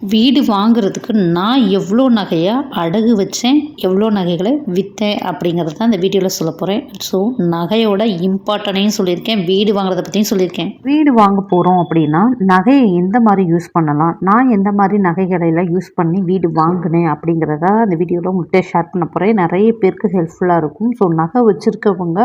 வீடு வாங்குறதுக்கு நான் எவ்வளோ நகையை அடகு வச்சேன் எவ்வளோ நகைகளை விற்றேன் அப்படிங்கிறது தான் இந்த வீடியோவில் சொல்ல போகிறேன் ஸோ நகையோட இம்பார்ட்டனையும் சொல்லியிருக்கேன் வீடு வாங்குறத பற்றியும் சொல்லியிருக்கேன். வீடு வாங்க போகிறோம் அப்படின்னா நகையை எந்த மாதிரி யூஸ் பண்ணலாம் நான் எந்த மாதிரி நகைகளையெல்லாம் யூஸ் பண்ணி வீடு வாங்கினேன் அப்படிங்கிறத அந்த வீடியோவில் உங்கள்கிட்ட ஷேர் பண்ண போகிறேன் நிறைய பேருக்கு ஹெல்ப்ஃபுல்லாக இருக்கும். ஸோ நகை வச்சுருக்கவங்க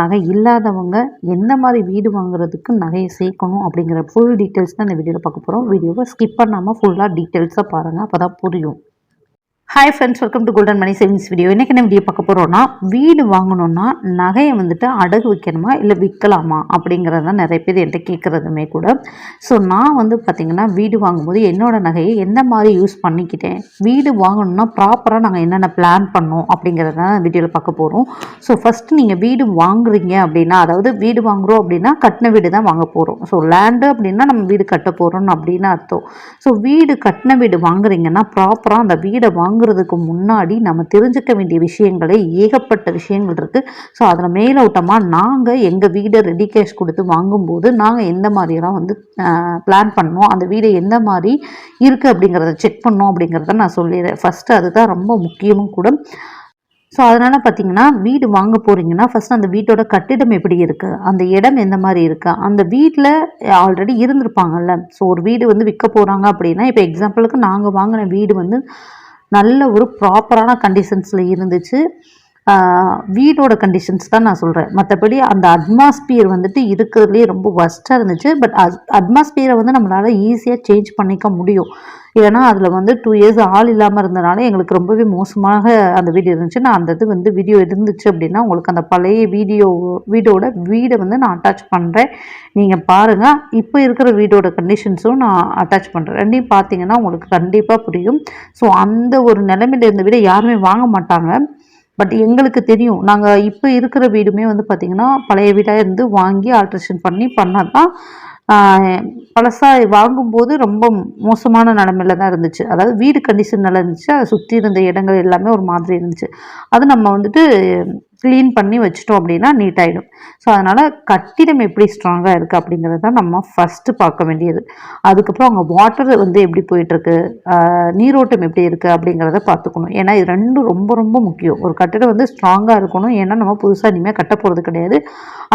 நகை இல்லாதவங்க எந்த மாதிரி வீடு வாங்குறதுக்கு நகையை சேர்க்கணும் அப்படிங்கிற ஃபுல் டீட்டெயில்ஸ் தான் இந்த வீடியோவில் பார்க்க போகிறோம் வீடியோவை ஸ்கிப் பண்ணாமல் ஃபுல்லாக டீட்டெயில்ஸாக பாருங்கள் அப்போ தான் புரியும். Hi friends welcome to golden money savings video இன்றைக்கி என்ன வீடியோ பார்க்க போகிறோன்னா வீடு வாங்கணுன்னா நகையை வந்துட்டு அடகு வைக்கணுமா இல்லை விற்கலாமா அப்படிங்கிறது தான் நிறைய பேர் என்கிட்ட கேட்குறதுமே கூட. ஸோ நான் வந்து பார்த்திங்கன்னா வீடு வாங்கும்போது என்னோடய நகையை எந்த மாதிரி யூஸ் பண்ணிக்கிட்டேன் வீடு வாங்கணுன்னா ப்ராப்பராக நாங்கள் என்னென்ன பிளான் பண்ணோம் அப்படிங்கிறத தான் வீடியோவில் பார்க்க போகிறோம் ஸோ ஃபஸ்ட்டு நீங்கள் வீடு வாங்குறீங்க அப்படின்னா அதாவது வீடு வாங்குகிறோம் அப்படின்னா கட்டின வீடு தான் வாங்க போகிறோம் ஸோ லேண்டு அப்படின்னா நம்ம வீடு கட்ட போகிறோம் அப்படின்னு அர்த்தம். ஸோ வீடு கட்டின வீடு வாங்குறீங்கன்னா ப்ராப்பராக அந்த வீடை வாங்குறதுக்கு முன்னாடி நம்ம தெரிஞ்சுக்க வேண்டிய விஷயங்களே ஏகப்பட்ட விஷயங்கள் இருக்குது ஸோ அதில் மேலோட்டமாக நாங்கள் எங்கள் வீடை ரெடி கேஷ் கொடுத்து வாங்கும்போது நாங்கள் எந்த மாதிரியெல்லாம் வந்து பிளான் பண்ணோம் அந்த வீடை எந்த மாதிரி இருக்குது அப்படிங்கிறத செக் பண்ணோம் அப்படிங்கிறத நான் சொல்லிடுறேன். ஃபஸ்ட்டு அதுதான் ரொம்ப முக்கியமும் கூட. ஸோ அதனால் பார்த்தீங்கன்னா வீடு வாங்க போகிறீங்கன்னா ஃபஸ்ட் அந்த வீட்டோட கட்டிடம் எப்படி இருக்குது அந்த இடம் எந்த மாதிரி இருக்குது அந்த வீட்டில் ஆல்ரெடி இருந்திருப்பாங்கல்ல. ஸோ ஒரு வீடு வந்து விற்க போகிறாங்க அப்படின்னா இப்போ எக்ஸாம்பிளுக்கு நாங்கள் வாங்கின வீடு வந்து நல்ல ஒரு ப்ராப்பரான கண்டிஷன்ஸில் இருந்துச்சு. வீடோட கண்டிஷன்ஸ் தான் நான் சொல்கிறேன் மற்றபடி அந்த அட்மாஸ்பியர் வந்துட்டு இருக்கிறதுலே ரொம்ப ஒஸ்ட்டாக இருந்துச்சு. பட் அட் அட்மாஸ்பியரை வந்து நம்மளால் ஈஸியாக சேஞ்ச் பண்ணிக்க முடியும். ஏன்னா அதில் வந்து டூ இயர்ஸ் ஆள் இல்லாமல் இருந்தனால எங்களுக்கு ரொம்பவே மோசமாக அந்த வீடு இருந்துச்சு. நான் அந்த இது வந்து வீடியோ இருந்துச்சு அப்படின்னா உங்களுக்கு அந்த பழைய வீடியோ வீடோட வீடை வந்து நான் அட்டாச் பண்ணுறேன் நீங்கள் பாருங்கள் இப்போ இருக்கிற வீடோட கண்டிஷன்ஸும் நான் அட்டாச் பண்ணுறேன் ரெண்டையும் பார்த்தீங்கன்னா உங்களுக்கு கண்டிப்பாக புரியும். ஸோ அந்த ஒரு நிலைமையில் இருந்த வீடை யாருமே வாங்க மாட்டாங்க. பட் எங்களுக்கு தெரியும். நாங்கள் இப்போ இருக்கிற வீடுமே வந்து பார்த்திங்கன்னா பழைய வீடாக இருந்து வாங்கி ஆல்ட்ரேஷன் பண்ணி பண்ணால் தான் பழசாக வாங்கும்போது ரொம்ப மோசமான நிலமையில தான் இருந்துச்சு. அதாவது வீடு கண்டிஷன் நல்லா இருந்துச்சு. அதை சுற்றி இருந்த இடங்கள் எல்லாமே ஒரு மாதிரி இருந்துச்சு. அது நம்ம வந்துட்டு க்ளீன் பண்ணி வச்சிட்டோம் அப்படின்னா நீட் ஆகிடும் ஸோ அதனால் கட்டிடம் எப்படி ஸ்ட்ராங்காக இருக்குது அப்படிங்கிறத நம்ம ஃபஸ்ட்டு பார்க்க வேண்டியது. அதுக்கப்புறம் அவங்க வாட்டர் வந்து எப்படி போயிட்டுருக்கு? நீரோட்டம் எப்படி இருக்குது அப்படிங்கிறத பார்த்துக்கணும். ஏன்னா இது ரெண்டும் ரொம்ப ரொம்ப முக்கியம். ஒரு கட்டிடம் வந்து ஸ்ட்ராங்காக இருக்கணும். ஏன்னா நம்ம புதுசாக இனிமேல் கட்ட போகிறது கிடையாது.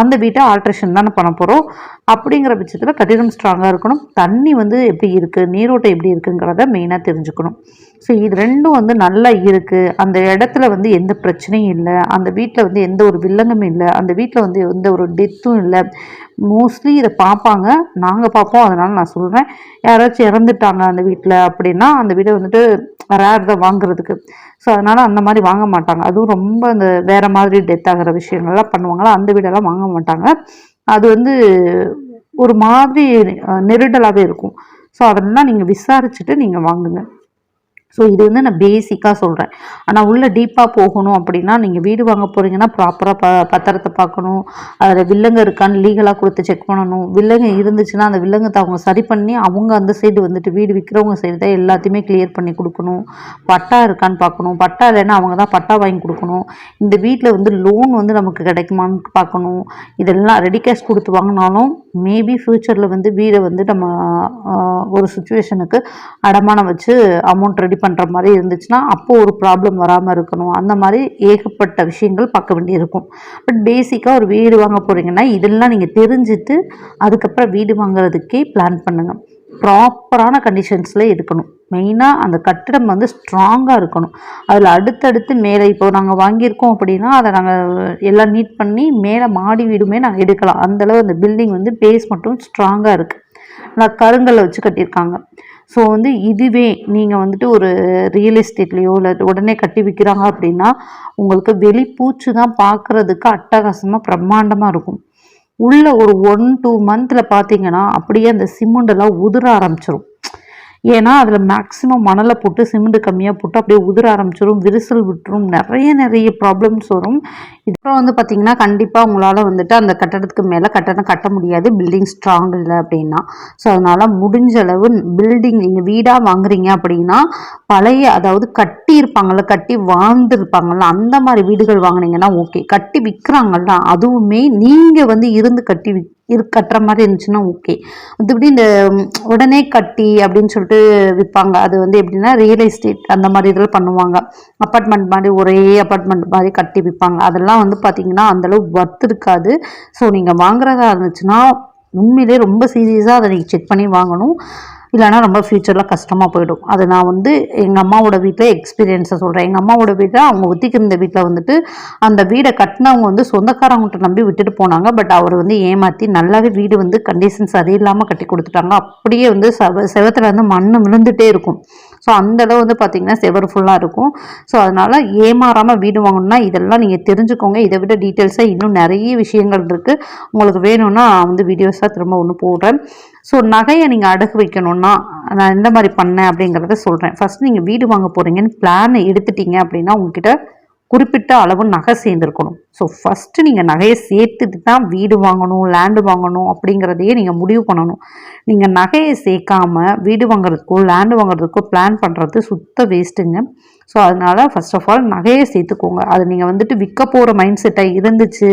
அந்த வீட்டை ஆல்ட்ரேஷன் தானே பண்ண போகிறோம் அப்படிங்கிற பட்சத்தில் கட்டிடம் ஸ்ட்ராங்காக இருக்கணும். தண்ணி வந்து எப்படி இருக்குது நீரோட்டம் எப்படி இருக்குங்கிறத மெயினாக தெரிஞ்சுக்கணும். ஸோ இது ரெண்டும் வந்து நல்லா இருக்குது அந்த இடத்துல வந்து எந்த பிரச்சனையும் இல்லை. அந்த வீட்டில் வந்து எந்த ஒரு வில்லங்கமும் இல்லை. அந்த வீட்டில் வந்து எந்த ஒரு டெத்தும் இல்லை. மோஸ்ட்லி இதை பார்ப்பாங்க நாங்கள் பார்ப்போம் அதனால் நான் சொல்கிறேன் யாராச்சும் இறந்துட்டாங்க அந்த வீட்டில் அப்படின்னா அந்த வீடை வந்துட்டு ரேர் தான் வாங்குறதுக்கு. ஸோ அதனால் அந்த மாதிரி வாங்க மாட்டாங்க. அதுவும் ரொம்ப அந்த வேறு மாதிரி டெத் ஆகிற விஷயங்கள்லாம் பண்ணுவாங்களா அந்த வீடெல்லாம் வாங்க மாட்டாங்க. அது வந்து ஒரு மாதிரி நெருடலாகவே இருக்கும். ஸோ அதெல்லாம் நீங்கள் விசாரிச்சுட்டு நீங்கள் வாங்குங்க. ஸோ இது வந்து நான் பேசிக்காக சொல்கிறேன் ஆனால் உள்ளே டீப்பாக போகணும் அப்படின்னா நீங்கள் வீடு வாங்க போகிறீங்கன்னா ப்ராப்பராக ப பத்திரத்தை பார்க்கணும். அதில் வில்லங்க இருக்கான்னு லீகலாக கொடுத்து செக் பண்ணணும். வில்லங்க இருந்துச்சுன்னா அந்த வில்லங்கத்தை அவங்க சரி பண்ணி அவங்க அந்த சைடு வந்துட்டு வீடு விற்கிறவங்க சைடு தான் எல்லாத்தையுமே கிளியர் பண்ணி கொடுக்கணும். பட்டா இருக்கான்னு பார்க்கணும். பட்டா இல்லைன்னா அவங்க தான் பட்டா வாங்கி கொடுக்கணும். இந்த வீட்டில் வந்து லோன் வந்து நமக்கு கிடைக்குமான்னு பார்க்கணும். இதெல்லாம் ரெடி கேஷ் கொடுத்து வாங்கினாலும் மேபி ஃப்யூச்சரில் வந்து வீடை வந்து நம்ம ஒரு சுச்சுவேஷனுக்கு அடமானம் வச்சு அமௌண்ட் ரெடி பண்ணுற மாதிரி இருந்துச்சுன்னா அப்போது ஒரு ப்ராப்ளம் வராமல் இருக்கணும். அந்த மாதிரி ஏகப்பட்ட விஷயங்கள் பார்க்க வேண்டியிருக்கும். பட் பேசிக்காக ஒரு வீடு வாங்க போகிறீங்கன்னா இதெல்லாம் நீங்கள் தெரிஞ்சுட்டு அதுக்கப்புறம் வீடு வாங்குறதுக்கே பிளான் பண்ணுங்கள் ப்ராப்பரான கண்டிஷன்ஸில் இருக்கணும் மெயினாக அந்த கட்டிடம் வந்து ஸ்ட்ராங்காக இருக்கணும். அதில் அடுத்தடுத்து மேலே இப்போ நாங்கள் வாங்கியிருக்கோம் அப்படின்னா அதை நாங்கள் எல்லாம் நீட் பண்ணி மேலே மாடி வீடுமே நாங்கள் எடுக்கலாம். அந்தளவு அந்த பில்டிங் வந்து பேஸ் மட்டும் ஸ்ட்ராங்காக இருக்குது நல்லா கருங்கல்லை வச்சு கட்டியிருக்காங்க. ஸோ வந்து இதுவே நீங்கள் வந்துட்டு ஒரு ரியல் எஸ்டேட்லேயோ இல்லை உடனே கட்டி விற்கிறாங்க அப்படின்னா உங்களுக்கு வெளி பூச்சி தான் பார்க்குறதுக்கு அட்டகாசமாக பிரம்மாண்டமாக இருக்கும். உள்ள ஒரு ஒன் டூ மந்தில் பார்த்தீங்கன்னா அப்படியே அந்த சிமெண்டெல்லாம் உதிர ஆரம்பிச்சிடும் ஏன்னா அதில் மேக்ஸிமம் மணலை போட்டு சிமெண்ட் கம்மியாக போட்டு அப்படியே உதிர ஆரம்பிச்சிடும் விரிசல் விட்டுரும் நிறைய நிறைய ப்ராப்ளம்ஸ் வரும். இதுக்கப்புறம் வந்து பார்த்திங்கன்னா கண்டிப்பாக உங்களால் வந்துட்டு அந்த கட்டடத்துக்கு மேலே கட்டடம் கட்ட முடியாது. பில்டிங் ஸ்ட்ராங் இல்லை அப்படின்னா. ஸோ அதனால் முடிஞ்ச அளவு பில்டிங் நீங்கள் வீடாக வாங்குறீங்க அப்படின்னா பழைய அதாவது கட் கட்டியிருப்பாங்கள்ல கட்டி வாழ்ந்துருப்பாங்கள்ல அந்த மாதிரி வீடுகள் வாங்குனீங்கன்னா ஓகே கட்டி விற்கிறாங்கல்ல அதுவுமே நீங்கள் வந்து இருந்து கட்டி விக் இரு கட்டுற மாதிரி இருந்துச்சுன்னா ஓகே மற்றபடி இந்த உடனே கட்டி அப்படின்னு சொல்லிட்டு விற்பாங்க அது வந்து எப்படின்னா ரியல் எஸ்டேட் அந்த மாதிரி இதில் பண்ணுவாங்க. அப்பார்ட்மெண்ட் மாதிரி ஒரே அப்பார்ட்மெண்ட் மாதிரி கட்டி விற்பாங்க அதெல்லாம் வந்து பார்த்தீங்கன்னா அந்தளவு ஒர்த் இருக்காது. ஸோ நீங்கள் வாங்குறதா இருந்துச்சுன்னா உண்மையிலே ரொம்ப சீரியஸாக அதை நீங்கள் செக் பண்ணி வாங்கணும். இல்லைன்னா ரொம்ப ஃப்யூச்சரில் கஷ்டமாக போயிடும். அது நான் வந்து எங்கள் அம்மாவோட வீட்டில் எக்ஸ்பீரியன்ஸை சொல்கிறேன் எங்கள் அம்மாவோட வீட்டில் அவங்க ஒத்திக்கிருந்த வீட்டில் வந்துட்டு அந்த வீடை கட்டினவங்க வந்து சொந்தக்காரவங்கள்ட்ட நம்பி விட்டுட்டு போனாங்க. பட் அவர் வந்து ஏமாற்றி நல்லாவே வீடு வந்து கண்டிஷன் சரியில்லாமல் கட்டி கொடுத்துட்டாங்க. அப்படியே வந்து செவ செவத்தில் வந்து மண் விழுந்துட்டே இருக்கும். ஸோ அளவு வந்து பார்த்திங்கன்னா செவர் ஃபுல்லாக இருக்கும். ஸோ அதனால் ஏமாறாமல் வீடு வாங்கணும்னா இதெல்லாம் நீங்கள் தெரிஞ்சுக்கோங்க. இதை விட டீட்டெயில்ஸாக இன்னும் நிறைய விஷயங்கள் இருக்குது உங்களுக்கு வேணும்னா நான் வந்து வீடியோஸாக திரும்ப ஒன்று போடுறேன். ஸோ நகையை நீங்கள் அடகு வைக்கணும்னா நான் எந்த மாதிரி பண்ணேன் அப்படிங்கிறத சொல்கிறேன் ஃபஸ்ட் நீங்கள் வீடு வாங்க போகிறீங்கன்னு பிளான் எடுத்துட்டீங்க அப்படின்னா உங்ககிட்ட குறிப்பிட்ட அளவு நகை சேர்ந்துருக்கணும். ஸோ ஃபஸ்ட்டு நீங்கள் நகையை சேர்த்துட்டு தான் வீடு வாங்கணும் லேண்டு வாங்கணும் அப்படிங்கிறதையே நீங்கள் முடிவு பண்ணணும். நீங்கள் நகையை சேர்க்காம வீடு வாங்குறதுக்கோ லேண்டு வாங்குறதுக்கோ பிளான் பண்ணுறது சுத்த வேஸ்ட்டுங்க ஸோ அதனால் ஃபர்ஸ்ட் ஆஃப் ஆல் நகையை சேர்த்துக்கோங்க. அது நீங்கள் வந்துட்டு விற்க போகிற மைண்ட் செட்டாக இருந்துச்சு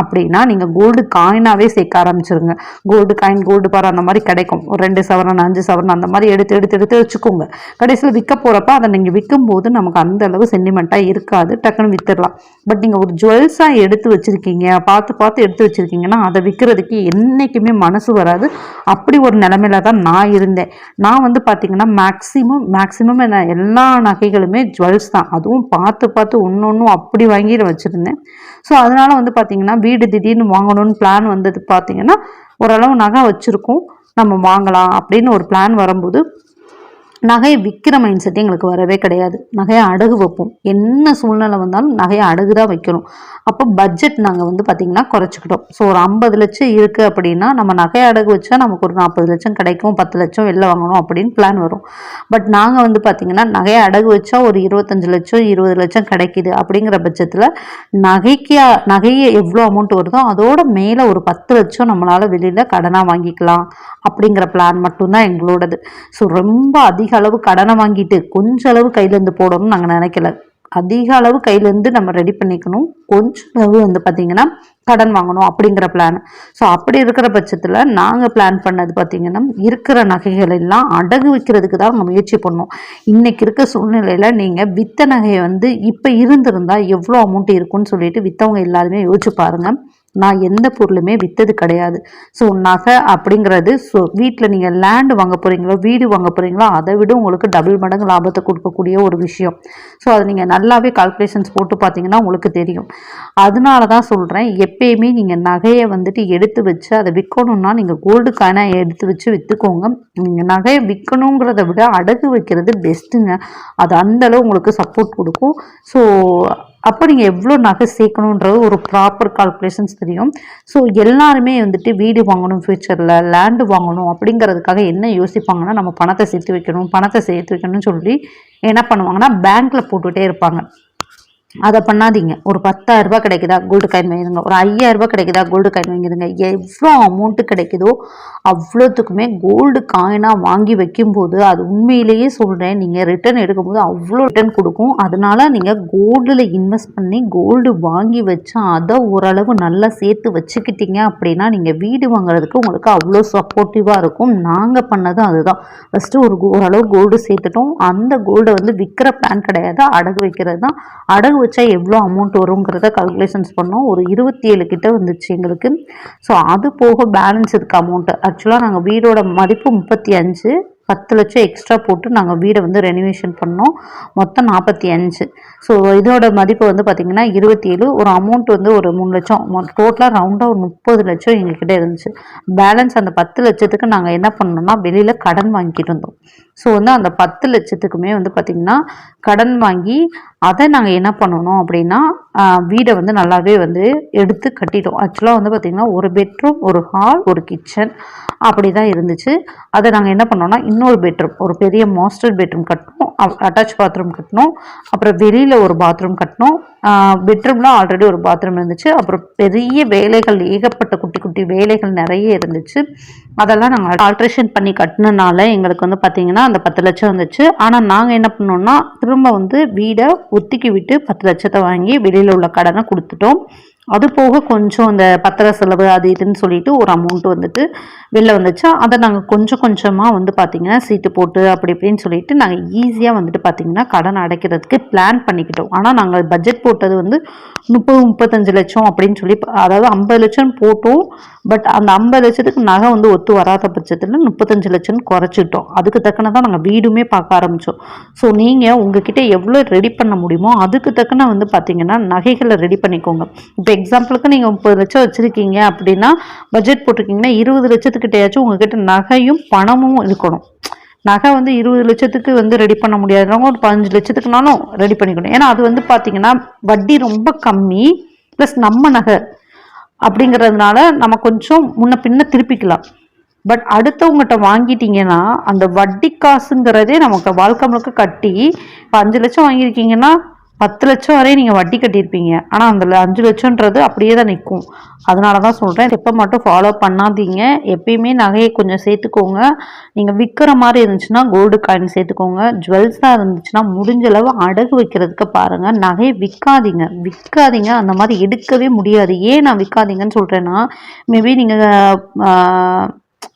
அப்படின்னா நீங்கள் கோல்டு காயினாகவே சேர்க்க ஆரம்பிச்சிருங்க. கோல்டு காயின் கோல்டு பார் அந்த மாதிரி கிடைக்கும். ஒரு ரெண்டு சவரன் அஞ்சு சவரன் அந்த மாதிரி எடுத்து எடுத்து எடுத்து வச்சுக்கோங்க. கடைசியில் விற்க போகிறப்ப அதை நீங்கள் விற்கும்போது நமக்கு அந்த அளவு சென்டிமெண்ட்டாக இருக்காது. டக்குன்னு விற்றுடலாம் பட் நீங்கள் ஒரு ஜுவல்ஸாக எடுத்து வச்சுருக்கீங்க பார்த்து பார்த்து எடுத்து வச்சுருக்கீங்கன்னா அதை விற்கிறதுக்கு என்றைக்குமே மனசு வராது. அப்படி ஒரு நிலமையில தான் நான் இருந்தேன். நான் வந்து பார்த்தீங்கன்னா மேக்ஸிமம் மேக்ஸிமம் என்ன எல்லா நகைகளுமே ஜுவல்ஸ் தான். அதுவும் பார்த்து பார்த்து ஒன்று ஒன்றும் அப்படி வாங்கி வச்சுருந்தேன். ஸோ அதனால் வந்து பார்த்தீங்கன்னா வீடு திடீர்னு வாங்கணும்னு பிளான் வந்தது பார்த்தீங்கன்னா ஓரளவு நகை வச்சுருக்கோம். நம்ம வாங்கலாம் அப்படின்னு ஒரு பிளான் வரும்போது நகையை விற்கிற மைண்ட் செட் எங்களுக்கு வரவே கிடையாது. நகையை அடகு வைப்போம். என்ன சூழ்நிலை வந்தாலும் நகையை அடகு தான் வைக்கணும். அப்போ பட்ஜெட் நாங்கள் வந்து பார்த்திங்கன்னா குறைச்சிக்கிட்டோம். ஸோ ஒரு ஐம்பது லட்சம் இருக்குது அப்படின்னா நம்ம நகை அடகு வச்சா நமக்கு ஒரு நாற்பது லட்சம் கிடைக்கும் பத்து லட்சம் வெளில வாங்கணும் அப்படின்னு பிளான் வரும். பட் நாங்கள் வந்து பார்த்திங்கன்னா நகையை அடகு வச்சா ஒரு இருபத்தஞ்சு லட்சம் இருபது லட்சம் கிடைக்குது அப்படிங்கிற பட்சத்தில் நகைக்கு நகையை எவ்வளோ அமௌண்ட் வருதோ அதோட மேலே ஒரு பத்து லட்சம் நம்மளால் வெளியில் கடனாக வாங்கிக்கலாம் அப்படிங்கிற பிளான் மட்டும்தான் எங்களோடது. ஸோ ரொம்ப அதிக அளவு கடனை வாங்கிட்டு கொஞ்ச அளவு கையிலேருந்து போடணும்னு நாங்கள் நினைக்கல. அதிக அளவு கையிலேருந்து நம்ம ரெடி பண்ணிக்கணும். கொஞ்சம் அளவு வந்து பார்த்திங்கன்னா கடன் வாங்கணும் அப்படிங்கிற பிளான் ஸோ அப்படி இருக்கிற பட்சத்தில் நாங்கள் பிளான் பண்ணது பார்த்திங்கன்னா இருக்கிற நகைகள் எல்லாம் அடகு வைக்கிறதுக்கு தான் நம்ம முயற்சி பண்ணோம். இன்றைக்கி இருக்க சூழ்நிலையில் நீங்கள் வித்த நகையை வந்து இப்போ இருந்திருந்தால் எவ்வளோ அமௌண்ட் இருக்குன்னு சொல்லிட்டு விற்றவங்க எல்லாருமே யோசிச்சு பாருங்கள் நான் எந்த பொருளுமே விற்றது கிடையாது. ஸோ நகை அப்படிங்கிறது ஸோ வீட்டில் நீங்கள் லேண்டு வாங்க போகிறீங்களோ வீடு வாங்க போகிறீங்களோ அதை விட உங்களுக்கு டபுள் மடங்கு லாபத்தை கொடுக்கக்கூடிய ஒரு விஷயம். ஸோ அதை நீங்கள் நல்லாவே கால்குலேஷன்ஸ் போட்டு பார்த்தீங்கன்னா உங்களுக்கு தெரியும். அதனால தான் சொல்கிறேன் எப்பயுமே நீங்கள் நகையை வந்துட்டு எடுத்து வச்சு அதை விற்கணும்னா நீங்கள் கோல்டு காயினை எடுத்து வச்சு விற்றுக்கோங்க நீங்கள் நகையை விற்கணுங்கிறத விட அடகு வைக்கிறது பெஸ்ட்டுங்க அது அந்தளவு உங்களுக்கு சப்போர்ட் கொடுக்கும். ஸோ அப்போ நீங்கள் எவ்வளோ நகை சேர்க்கணுன்றது ஒரு ப்ராப்பர் கால்குலேஷன்ஸ் தெரியும். ஸோ எல்லாருமே வந்துட்டு வீடு வாங்கணும் ஃப்யூச்சரில் லேண்டு வாங்கணும் அப்படிங்கிறதுக்காக என்ன யோசிப்பாங்கன்னா நம்ம பணத்தை சேர்த்து வைக்கணும் பணத்தை சேர்த்து வைக்கணும்னு சொல்லி என்ன பண்ணுவாங்கன்னா பேங்க்கில் போட்டுகிட்டே இருப்பாங்க. அதை பண்ணாதீங்க. ஒரு பத்தாயிரம் ரூபாய் கிடைக்குதா? கோல்டு காயின் வாங்கிடுங்க. ஒரு ஐயாயிரம் ரூபாய் கிடைக்குதா? கோல்டு காயின் வாங்கிடுங்க. எவ்வளோ அமௌண்ட்டு கிடைக்குதோ அவ்வளோத்துக்குமே கோல்டு காயினாக வாங்கி வைக்கும்போது அது உண்மையிலேயே சொல்கிறேன் நீங்கள் ரிட்டர்ன் எடுக்கும்போது அவ்வளோ ரிட்டர்ன் கொடுக்கும். அதனால நீங்கள் கோல்டில் இன்வெஸ்ட் பண்ணி கோல்டு வாங்கி வச்சா அதை ஓரளவு நல்லா சேர்த்து வச்சுக்கிட்டீங்க அப்படின்னா நீங்கள் வீடு வாங்குறதுக்கு உங்களுக்கு அவ்வளோ சப்போர்ட்டிவாக இருக்கும். நாங்கள் பண்ணதும் அதுதான். ஃபஸ்ட்டு ஒரு ஓரளவு கோல்டு சேர்த்துட்டோம். அந்த கோல்டை வந்து விற்கிற பிளான் கிடையாது. அடகு வைக்கிறது தான். அடகு வச்சா எவ்வளோ அமௌண்ட் வருங்கிறத கால்குலேஷன்ஸ் பண்ணோம். ஒரு இருபத்தி ஏழு கிட்ட வந்துச்சு எங்களுக்கு. ஸோ அது போக பேலன்ஸ் இருக்குது அமௌண்ட்டு ஆக்சுவலாக நாங்கள் வீடோட மதிப்பு முப்பத்தி அஞ்சு. பத்து லட்சம் எக்ஸ்ட்ரா போட்டு நாங்கள் வீடை வந்து ரெனிவேஷன் பண்ணோம். மொத்தம் நாற்பத்தி அஞ்சு. ஸோ இதோட மதிப்பு வந்து பார்த்திங்கன்னா இருபத்தி ஏழு ஒரு அமௌண்ட் வந்து ஒரு மூணு லட்சம். டோட்டலாக ரவுண்டாக ஒரு முப்பது லட்சம் எங்ககிட்ட இருந்துச்சு. பேலன்ஸ் அந்த பத்து லட்சத்துக்கு நாங்கள் என்ன பண்ணோம்னா வெளியில் கடன் வாங்கிட்டு இருந்தோம். ஸோ வந்து அந்த பத்து லட்சத்துக்குமே வந்து பார்த்திங்கன்னா கடன் வாங்கி அதை நாங்கள் என்ன பண்ணணும் அப்படின்னா வீடை வந்து நல்லாவே வந்து எடுத்து கட்டிட்டோம். ஆக்சுவலாக வந்து பார்த்திங்கன்னா ஒரு பெட்ரூம் ஒரு ஹால் ஒரு கிச்சன் அப்படி தான் இருந்துச்சு. அதை நாங்கள் என்ன பண்ணோம்னா இன்னொரு பெட்ரூம் ஒரு பெரிய மாஸ்டர் பெட்ரூம் கட்டினோம். அட்டாச் பாத்ரூம் கட்டினோம். அப்புறம் வெளியில் ஒரு பாத்ரூம் கட்டினோம். பெட்ரூமில் ஆல்ரெடி ஒரு பாத்ரூம் இருந்துச்சு. அப்புறம் பெரிய வேலைகள் ஏகப்பட்ட குட்டி குட்டி வேலைகள் நிறைய இருந்துச்சு. அதெல்லாம் நாங்கள் ஆல்ட்ரேஷன் பண்ணி கட்டினனால எங்களுக்கு வந்து பார்த்திங்கன்னா அந்த பத்து லட்சம் வந்துச்சு. ஆனால் நாங்கள் என்ன பண்ணோம்னா திரும்ப வந்து வீடை ஒத்திக்கி விட்டு பத்து லட்சத்தை வாங்கி வெளியில் உள்ள கடனை கொடுத்துட்டோம். அது போக கொஞ்சம் இந்த பத்திர செலவு அது இதுன்னு சொல்லிட்டு ஒரு அமௌண்ட் வந்துட்டு வெளில வந்துச்சு. அதை நாங்கள் கொஞ்சம் கொஞ்சமாக வந்து பார்த்திங்கன்னா சீட்டு போட்டு அப்படி இப்படின்னு சொல்லிட்டு நாங்கள் ஈஸியாக வந்துட்டு பார்த்திங்கன்னா கடன் அடைக்கிறதுக்கு பிளான் பண்ணிக்கிட்டோம். ஆனால் நாங்கள் பட்ஜெட் போட்டது வந்து முப்பது முப்பத்தஞ்சு லட்சம் அப்படின்னு சொல்லி அதாவது ஐம்பது லட்சம் போட்டோம். பட் அந்த ஐம்பது லட்சத்துக்கு நகை வந்து ஒத்து வராத பட்சத்தில் முப்பத்தஞ்சு லட்சம் குறைச்சிட்டோம். அதுக்கு தக்கன நாங்கள் வீடுமே பார்க்க ஆரம்பித்தோம் ஸோ நீங்கள் உங்ககிட்ட எவ்வளோ ரெடி பண்ண முடியுமோ அதுக்கு தக்கன வந்து பார்த்தீங்கன்னா நகைகளை ரெடி பண்ணிக்கோங்க. இப்போ எக்ஸாம்பிளுக்கு நீங்கள் முப்பது லட்சம் வச்சுருக்கீங்க அப்படின்னா பட்ஜெட் போட்டிருக்கீங்கன்னா இருபது லட்சத்துக்கிட்டையாச்சும் உங்ககிட்ட நகையும் பணமும் இருக்கணும். நகை வந்து இருபது லட்சத்துக்கு வந்து ரெடி பண்ண முடியாதவங்க ஒரு பதினஞ்சு லட்சத்துக்குனாலும் ரெடி பண்ணிக்கணும். ஏன்னா அது வந்து பார்த்தீங்கன்னா வட்டி ரொம்ப கம்மி ப்ளஸ் நம்ம நகை அப்படிங்கிறதுனால நம்ம கொஞ்சம் முன்ன பின்ன திருப்பிக்கலாம். பட் அடுத்தவங்ககிட்ட வாங்கிட்டீங்கன்னா அந்த வட்டி காசுங்கிறதே நமக்கு வாழ்க்கை முழுக்க கட்டி இப்போ அஞ்சு லட்சம் வாங்கியிருக்கீங்கன்னா பத்து லட்சம் வரையும் நீங்கள் வட்டி கட்டியிருப்பீங்க. ஆனால் அந்த அஞ்சு லட்சம்ன்றது அப்படியே தான் நிற்கும் அதனால தான் சொல்கிறேன் எப்போ மட்டும் ஃபாலோ பண்ணாதீங்க. எப்பயுமே நகையை கொஞ்சம் சேர்த்துக்கோங்க. நீங்கள் விற்கிற மாதிரி இருந்துச்சுன்னா கோல்டு காயின் சேர்த்துக்கோங்க. ஜுவல்ஸாக இருந்துச்சுன்னா முடிஞ்சளவு அடகு வைக்கிறதுக்கு பாருங்கள் நகையை விற்காதீங்க விற்காதீங்க அந்த மாதிரி எடுக்கவே முடியாது. ஏன் நான் விற்காதீங்கன்னு சொல்கிறேன்னா மேபி நீங்கள்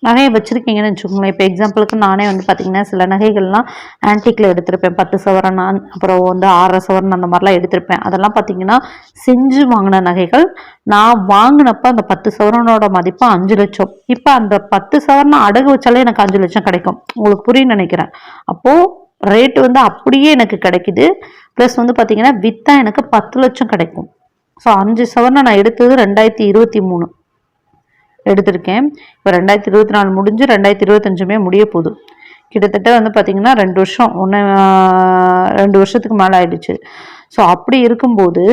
நகையை வச்சுருக்கீங்கன்னு வச்சுக்கோங்களேன். இப்போ எக்ஸாம்பிளுக்கு நானே வந்து பார்த்திங்கன்னா சில நகைகள்லாம் ஆன்டிக்கில் எடுத்திருப்பேன். பத்து சவரன் அப்புறம் வந்து ஆறரை சவரன் அந்த மாதிரிலாம் எடுத்திருப்பேன். அதெல்லாம் பார்த்திங்கன்னா செஞ்சு வாங்கின நகைகள். நான் வாங்கினப்ப அந்த பத்து சவரனோட மதிப்பு அஞ்சு லட்சம். இப்போ அந்த பத்து சவரனை அடகு வச்சாலே எனக்கு அஞ்சு லட்சம் கிடைக்கும். உங்களுக்கு புரியும் நினைக்கிறேன். அப்போது ரேட்டு வந்து அப்படியே எனக்கு கிடைக்குது. ப்ளஸ் வந்து பார்த்திங்கன்னா வித்தா எனக்கு பத்து லட்சம் கிடைக்கும். ஸோ அஞ்சு சவரனை நான் எடுத்தது ரெண்டாயிரத்தி இருபத்தி மூணு. எடுத்திருக்கேன். இப்போ ரெண்டாயிரத்தி இருபத்தி நாலு முடிஞ்சு ரெண்டாயிரத்தி இருபத்தஞ்சுமே முடிய போகுது. கிட்டத்தட்ட வந்து பார்த்திங்கன்னா ரெண்டு வருஷம் ஒன்று ரெண்டு வருஷத்துக்கு மேலே ஆயிடுச்சு. ஸோ அப்படி இருக்கும்போது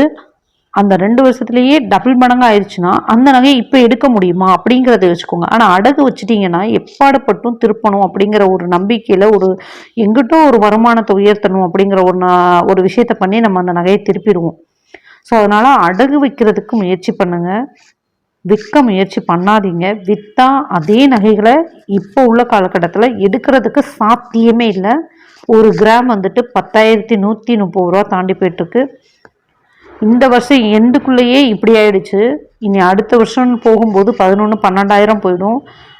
அந்த ரெண்டு வருஷத்துலேயே டபுள் மடங்கு ஆயிடுச்சுன்னா அந்த நகையை இப்போ எடுக்க முடியுமா அப்படிங்கிறத வச்சுக்கோங்க. ஆனால் அடகு வச்சுட்டிங்கன்னா எப்பாடுப்பட்டும் திருப்பணும் அப்படிங்கிற ஒரு நம்பிக்கையில் ஒரு எங்கிட்டும் ஒரு வருமானத்தை உயர்த்தணும் அப்படிங்கிற ஒரு ஒரு விஷயத்த பண்ணி நம்ம அந்த நகையை திருப்பிடுவோம். ஸோ அதனால் அடகு வைக்கிறதுக்கு முயற்சி பண்ணுங்கள் விற்க முயற்சி பண்ணாதீங்க. விற்றா அதே நகைகளை இப்போ உள்ள காலகட்டத்தில் எடுக்கிறதுக்கு சாத்தியமே இல்லை. ஒரு கிராம் வந்துட்டு பத்தாயிரத்தி நூற்றி முப்பது ரூபா தாண்டி போயிட்டுருக்கு. இந்த வருஷம் எண்டுக்குள்ளேயே இப்படி ஆயிடுச்சு. இனி அடுத்த வருஷம்னு போகும்போது பதினொன்று பன்னெண்டாயிரம் போயிடும்.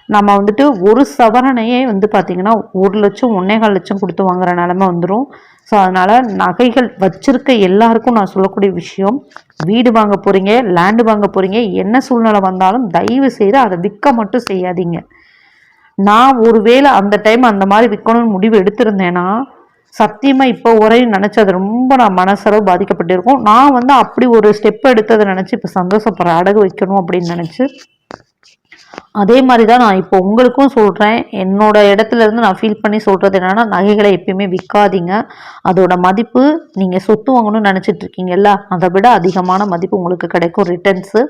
நம்ம வந்துட்டு ஒரு சவரனையே வந்து பார்த்திங்கன்னா ஒரு லட்சம் ஒன்னேகால் லட்சம் கொடுத்து வாங்குற நிலமை வந்துடும் ஸோ அதனால் நகைகள் வச்சுருக்க எல்லாருக்கும் நான் சொல்லக்கூடிய விஷயம் வீடு வாங்க போகிறீங்க லேண்டு வாங்க போகிறீங்க என்ன சூழ்நிலை வந்தாலும் தயவு செய்து அதை விற்க மட்டும் செய்யாதீங்க. நான் ஒருவேளை அந்த டைம் அந்த மாதிரி விற்கணும்னு முடிவு எடுத்திருந்தேன்னா சத்தியமாக இப்போ ஒரே நினச்சி அது ரொம்ப நான் மனசளவு பாதிக்கப்பட்டிருக்கோம். நான் வந்து அப்படி ஒரு ஸ்டெப் எடுத்ததை நினச்சி இப்போ சந்தோஷப்படுற அடகு வைக்கணும் அப்படின்னு நினச்சி அதே மாதிரி தான் நான் இப்போ உங்களுக்கும் சொல்கிறேன் என்னோட இடத்துல இருந்து நான் ஃபீல் பண்ணி சொல்கிறது என்னென்னா நகைகளை எப்பயுமே விற்காதீங்க அதோட மதிப்பு நீங்கள் சொத்து வாங்கணும்னு நினச்சிட்டு இருக்கீங்கல்ல அதை விட அதிகமான மதிப்பு உங்களுக்கு கிடைக்கும் ரிட்டர்ன்ஸு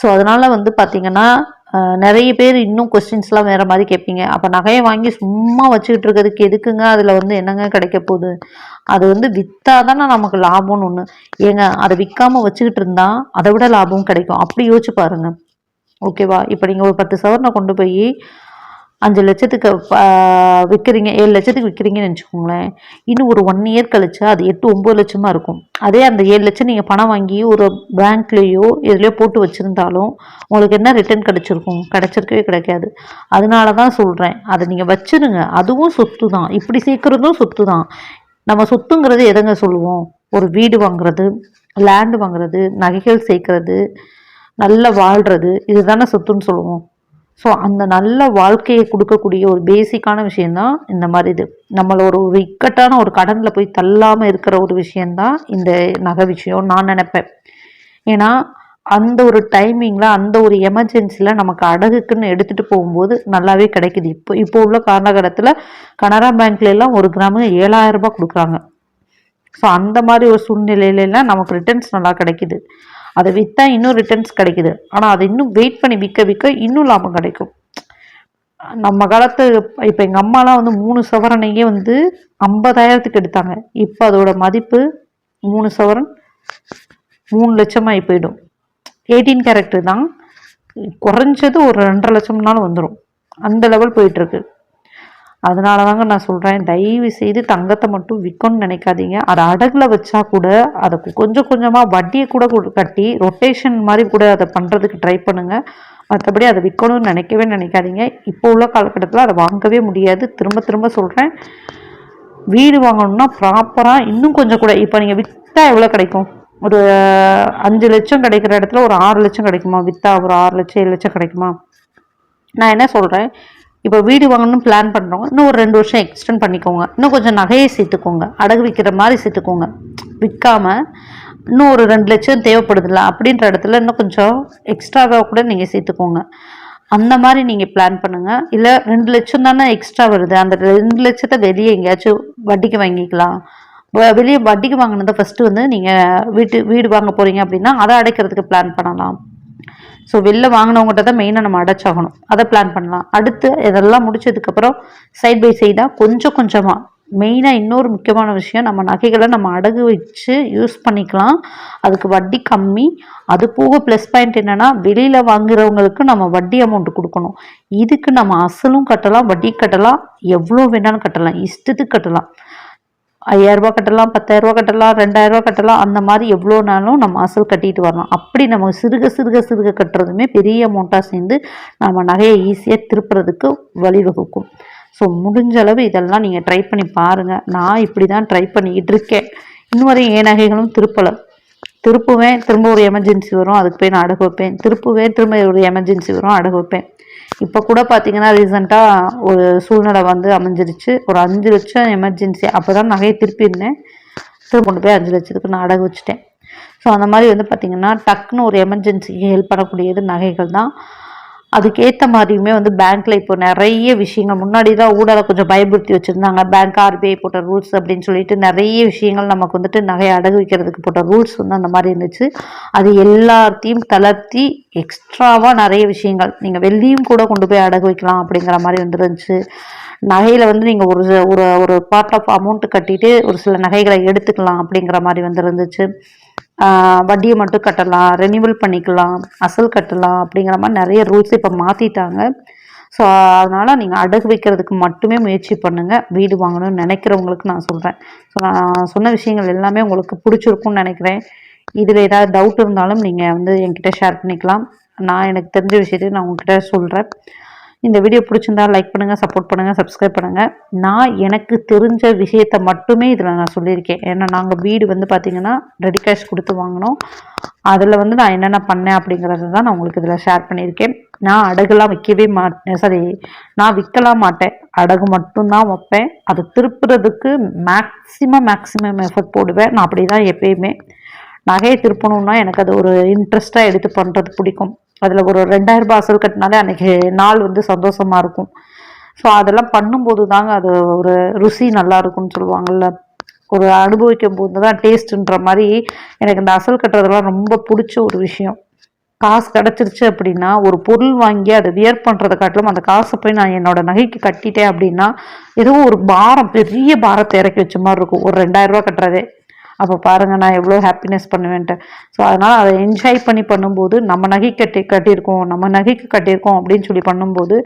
ஸோ அதனால் வந்து பார்த்திங்கன்னா நிறைய பேர் இன்னும் கொஸ்டின்ஸ்லாம் வேறு மாதிரி கேட்பீங்க. அப்போ நகையை வாங்கி சும்மா வச்சுக்கிட்டு இருக்கிறதுக்கு எதுக்குங்க? அதில் வந்து என்னங்க கிடைக்க போகுது? அது வந்து விற்றா தானே நமக்கு லாபம்னு ஒன்று ஏங்க அதை விற்காமல் வச்சுக்கிட்டு இருந்தால் அதை விட லாபம் கிடைக்கும். அப்படி யோசிச்சு பாருங்கள் ஓகேவா? இப்போ நீங்கள் ஒரு பத்து சவரனை கொண்டு போய் அஞ்சு லட்சத்துக்கு விற்கிறீங்க ஏழு லட்சத்துக்கு விற்கிறீங்கன்னு வச்சுக்கோங்களேன் இன்னும் ஒரு ஒன் இயர் கழிச்சு அது எட்டு ஒம்பது லட்சமாக இருக்கும். அதே அந்த ஏழு லட்சம் நீங்கள் பணம் வாங்கி ஒரு பேங்க்லேயோ எதுலையோ போட்டு வச்சுருந்தாலும் உங்களுக்கு என்ன ரிட்டர்ன் கிடச்சிருக்கும்? கிடச்சிருக்கவே கிடைக்காது. அதனால தான் சொல்கிறேன் அதை நீங்கள் வச்சுருங்க. அதுவும் சொத்து தான் இப்படி சேர்க்குறதும் சொத்து தான் நம்ம சொத்துங்கிறது எதங்க சொல்லுவோம்? ஒரு வீடு வாங்குறது லேண்டு வாங்குறது நகைகள் சேர்க்கறது நல்ல வாழ்கிறது இதுதானே சொத்துன்னு சொல்லுவோம். ஸோ அந்த நல்ல வாழ்க்கையை கொடுக்கக்கூடிய ஒரு பேசிக்கான விஷயந்தான் இந்த மாதிரி இது. நம்மளை ஒரு ஒரு இக்கட்டான ஒரு கடனில் போய் தள்ளாமல் இருக்கிற ஒரு விஷயந்தான் இந்த நகை விஷயம் நான் நினப்பேன். ஏன்னா அந்த ஒரு டைமிங்கில் அந்த ஒரு எமர்ஜென்சியில் நமக்கு அடகுக்குன்னு எடுத்துகிட்டு போகும்போது நல்லாவே கிடைக்குது. இப்போ இப்போ உள்ள காலகட்டத்தில் கனரா பேங்க்லலாம் ஒரு கிராமு ஏழாயிரம் ரூபாய் கொடுக்குறாங்க. ஸோ அந்த மாதிரி ஒரு சூழ்நிலையிலலாம் நமக்கு ரிட்டர்ன்ஸ் நல்லா கிடைக்குது. அதை விற்றா இன்னும் ரிட்டர்ன்ஸ் கிடைக்குது. ஆனால் அதை இன்னும் வெயிட் பண்ணி விற்க விற்க இன்னும் லாபம் கிடைக்கும். நம்ம காலத்து இப்போ எங்கள் அம்மாலாம் வந்து மூணு சவரனையே வந்து ஐம்பதாயிரத்துக்கு எடுத்தாங்க. இப்போ அதோட மதிப்பு மூணு சவரன் மூணு லட்சமாகி போயிடும். எயிட்டீன் கேரக்டர் தான். குறைஞ்சது ஒரு ரெண்டரை லட்சம்னாலும் வந்துடும் அந்த லெவல் போயிட்டுருக்கு அதனால தாங்க நான் சொல்கிறேன் தயவு செய்து தங்கத்தை மட்டும் விற்கணும்னு நினைக்காதீங்க. அதை அடகுல வச்சா கூட அதை கொஞ்சம் கொஞ்சமாக வட்டியை கூட கட்டி ரொட்டேஷன் மாதிரி கூட அதை பண்ணுறதுக்கு ட்ரை பண்ணுங்கள் மற்றபடி அதை விற்கணும்னு நினைக்கவே நினைக்காதீங்க. இப்போ உள்ள காலகட்டத்தில் அதை வாங்கவே முடியாது. திரும்ப திரும்ப சொல்கிறேன் வீடு வாங்கணும்னா ப்ராப்பராக இன்னும் கொஞ்சம் கூட இப்போ நீங்கள் விற்றா எவ்வளோ கிடைக்கும்? ஒரு அஞ்சு லட்சம் கிடைக்கிற இடத்துல ஒரு ஆறு லட்சம் கிடைக்குமா? விற்றா ஒரு ஆறு லட்சம் ஏழு லட்சம் கிடைக்குமா? நான் என்ன சொல்கிறேன் இப்போ வீடு வாங்கணும்னு பிளான் பண்ணுறவங்க இன்னும் ஒரு ரெண்டு வருஷம் எக்ஸ்டெண்ட் பண்ணிக்கோங்க. இன்னும் கொஞ்சம் நகையை சேர்த்துக்கோங்க. அடகு விற்கிற மாதிரி சேர்த்துக்கோங்க. விற்காம இன்னும் ஒரு ரெண்டு லட்சம் தேவைப்படுதுல்ல அப்படின்ற இடத்துல இன்னும் கொஞ்சம் எக்ஸ்ட்ராவாக கூட நீங்கள் சேர்த்துக்கோங்க. அந்த மாதிரி நீங்கள் பிளான் பண்ணுங்கள் இல்லை ரெண்டு லட்சம் தானே எக்ஸ்ட்ரா வருது. அந்த ரெண்டு லட்சத்தை வெளியே எங்கேயாச்சும் வட்டிக்கு வாங்கிக்கலாம். வ- வெளியே வட்டிக்கு வாங்கினதை ஃபஸ்ட்டு வந்து நீங்கள் வீட்டு வீடு வாங்க போகிறீங்க அப்படின்னா அதை அடைக்கிறதுக்கு பிளான் பண்ணலாம். ஸோ வெளில வாங்கினவங்ககிட்ட தான் மெயினாக நம்ம அடைச்சாகணும். அதை பிளான் பண்ணலாம். அடுத்து இதெல்லாம் முடிச்சதுக்கப்புறம் சைட் பை சைடாக கொஞ்சம் கொஞ்சமாக மெயினாக இன்னொரு முக்கியமான விஷயம் நம்ம நகைகளை நம்ம அடகு வச்சு யூஸ் பண்ணிக்கலாம். அதுக்கு வட்டி கம்மி. அது போக ப்ளஸ் பாயிண்ட் என்னென்னா வெளியில் வாங்குறவங்களுக்கு நம்ம வட்டி அமௌண்ட் கொடுக்கணும். இதுக்கு நம்ம அசலும் கட்டலாம் வட்டி கட்டலாம் எவ்வளோ வேணாலும் கட்டலாம் இஷ்டத்துக்கு கட்டலாம். ஐயாயிரரூபா கட்டலாம் பத்தாயிரரூபா கட்டலாம் ரெண்டாயிரரூபா கட்டலாம் அந்த மாதிரி எவ்வளோ நாளும் நம்ம அசல் கட்டிட்டு வரலாம். அப்படி நம்ம சிறுக சிறுக சிறுக கட்டுறதுமே பெரிய அமௌண்ட்டாக சேர்ந்து நம்ம நகையை ஈஸியாக திருப்புறதுக்கு வழிவகுக்கும். ஸோ முடிஞ்ச அளவு இதெல்லாம் நீங்கள் ட்ரை பண்ணி பாருங்கள் நான் இப்படி தான் ட்ரை பண்ணிக்கிட்டு இருக்கேன். இன்னும் வரையும் என் நகைகளும் திருப்பலை. திருப்புவேன் திரும்ப ஒரு எமர்ஜென்சி வரும் அதுக்கு போய் நான் அடகு வைப்பேன். திருப்புவேன் திரும்ப ஒரு எமர்ஜென்சி வரும் அடகு வைப்பேன். இப்போ கூட பார்த்தீங்கன்னா ரீசெண்டாக ஒரு சூழ்நிலை வந்து அமைஞ்சிருச்சு. ஒரு அஞ்சு லட்சம் எமர்ஜென்சி அப்போ தான் நகையை திருப்பியிருந்தேன் திரும்ப கொண்டு போய் அஞ்சு லட்சத்துக்கு நான் அடகு வச்சுட்டேன். ஸோ அந்த மாதிரி வந்து பார்த்திங்கன்னா டக்குன்னு ஒரு எமர்ஜென்சிக்கு ஹெல்ப் பண்ணக்கூடியது நகைகள் தான் அதுக்கேற்ற மாதிரியுமே வந்து பேங்க்கில் இப்போ நிறைய விஷயங்கள் முன்னாடி தான் ஊழலை கொஞ்சம் பயப்படுத்தி வச்சுருந்தாங்க. பேங்க் ஆர்பிஐ போட்ட ரூல்ஸ் அப்படின்னு சொல்லிட்டு நிறைய விஷயங்கள் நமக்கு வந்துட்டு நகையை அடகு வைக்கிறதுக்கு போட்ட ரூல்ஸ் வந்து அந்த மாதிரி இருந்துச்சு. அது எல்லாத்தையும் தளர்த்தி எக்ஸ்ட்ராவாக நிறைய விஷயங்கள். நீங்கள் வெள்ளியும் கூட கொண்டு போய் அடகு வைக்கலாம் அப்படிங்கிற மாதிரி வந்துருந்துச்சு. நகையில் வந்து நீங்கள் ஒரு ஒரு ஒரு பார்ட் ஆஃப் அமௌண்ட் கட்டிட்டு ஒரு சில நகைகளை எடுத்துக்கலாம் அப்படிங்கிற மாதிரி வந்துருந்துச்சு. வட்டியை மட்டும் கட்டலாம் ரெனிவல் பண்ணிக்கலாம் அசல் கட்டலாம் அப்படிங்கிற மாதிரி நிறைய ரூல்ஸ் இப்போ மாற்றிட்டாங்க ஸோ அதனால் நீங்கள் அடகு வைக்கிறதுக்கு மட்டுமே முயற்சி பண்ணுங்கள் வீடு வாங்கணும்னு நினைக்கிறவங்களுக்கு நான் சொல்கிறேன் ஸோ நான் சொன்ன விஷயங்கள் எல்லாமே உங்களுக்கு பிடிச்சிருக்கும்னு நினைக்கிறேன். இதில் ஏதாவது டவுட் இருந்தாலும் நீங்கள் வந்து என்கிட்ட ஷேர் பண்ணிக்கலாம். நான் எனக்கு தெரிஞ்ச விஷயத்தையும் நான் உங்ககிட்ட சொல்கிறேன் இந்த வீடியோ பிடிச்சிருந்தா லைக் பண்ணுங்கள் சப்போர்ட் பண்ணுங்கள் சப்ஸ்கிரைப் பண்ணுங்கள் நான் எனக்கு தெரிஞ்ச விஷயத்தை மட்டுமே இதில் நான் சொல்லியிருக்கேன். ஏன்னா நாங்கள் வீடு வந்து பார்த்திங்கன்னா ரெடி கேஷ் கொடுத்து வாங்கினோம். அதில் வந்து நான் என்னென்ன பண்ணேன் அப்படிங்கிறது தான் நான் உங்களுக்கு இதில் ஷேர் பண்ணியிருக்கேன். நான் அடகுலாம் விற்கவே மாட்டேன். சாரி நான் விற்கலாம் மாட்டேன். அடகு மட்டும்தான் வைப்பேன். அது திருப்புறதுக்கு மேக்ஸிமம் மேக்ஸிமம் எஃபர்ட் போடுவேன். நான் அப்படி தான் எப்பயுமே. நகையை திருப்பணும்னா எனக்கு அது ஒரு இன்ட்ரெஸ்ட்டாக எடுத்து பண்ணுறது பிடிக்கும். அதில் ஒரு ரெண்டாயிரம் ரூபாய் அசல் கட்டினாலே அன்றைக்கி நாள் வந்து சந்தோஷமாக இருக்கும். ஸோ அதெல்லாம் பண்ணும்போது தாங்க அது ஒரு ருசி நல்லா இருக்கும்னு சொல்லுவாங்கள்ல ஒரு அனுபவிக்கும் போது தான் டேஸ்ட்டுன்ற மாதிரி எனக்கு இந்த அசல் கட்டுறதெல்லாம் ரொம்ப பிடிச்ச ஒரு விஷயம். காசு கிடச்சிருச்சு அப்படின்னா ஒரு பொருள் வாங்கி அதை வியர் பண்ணுறதை காட்டிலும் அந்த காசை போய் நான் என்னோட நகைக்கு கட்டிட்டேன் அப்படின்னா ஏதோ ஒரு பாரம் பெரிய பாரத்தை இறக்கி வச்ச மாதிரி இருக்கும். ஒரு ரெண்டாயிரம் கட்டுறதே. அப்போ பாருங்கள் நான் எவ்வளோ ஹாப்பினஸ் பண்ணுவேன்ட்டு. ஸோ அதனால் அதை என்ஜாய் பண்ணி பண்ணும்போது நம்ம நகை கட்டி கட்டியிருக்கோம் நம்ம நகைக்கு கட்டியிருக்கோம் அப்படின்னு சொல்லி பண்ணும்போது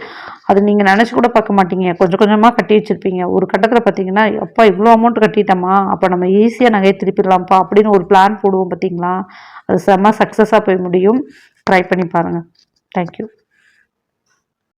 அது நீங்கள் நினச்சி கூட பார்க்க மாட்டீங்க. கொஞ்சம் கொஞ்சமாக கட்டி வச்சுருப்பீங்க. ஒரு கட்டத்தில் பார்த்தீங்கன்னா அப்பா இவ்வளோ அமௌண்ட் கட்டிட்டோமா அப்போ நம்ம ஈஸியாக நகையை திருப்பிடலாம்ப்பா அப்படின்னு ஒரு பிளான் போடுவோம் பார்த்தீங்களா அது செம்ம சக்ஸஸாக போய் முடியும். ட்ரை பண்ணி பாருங்கள் தேங்க்யூ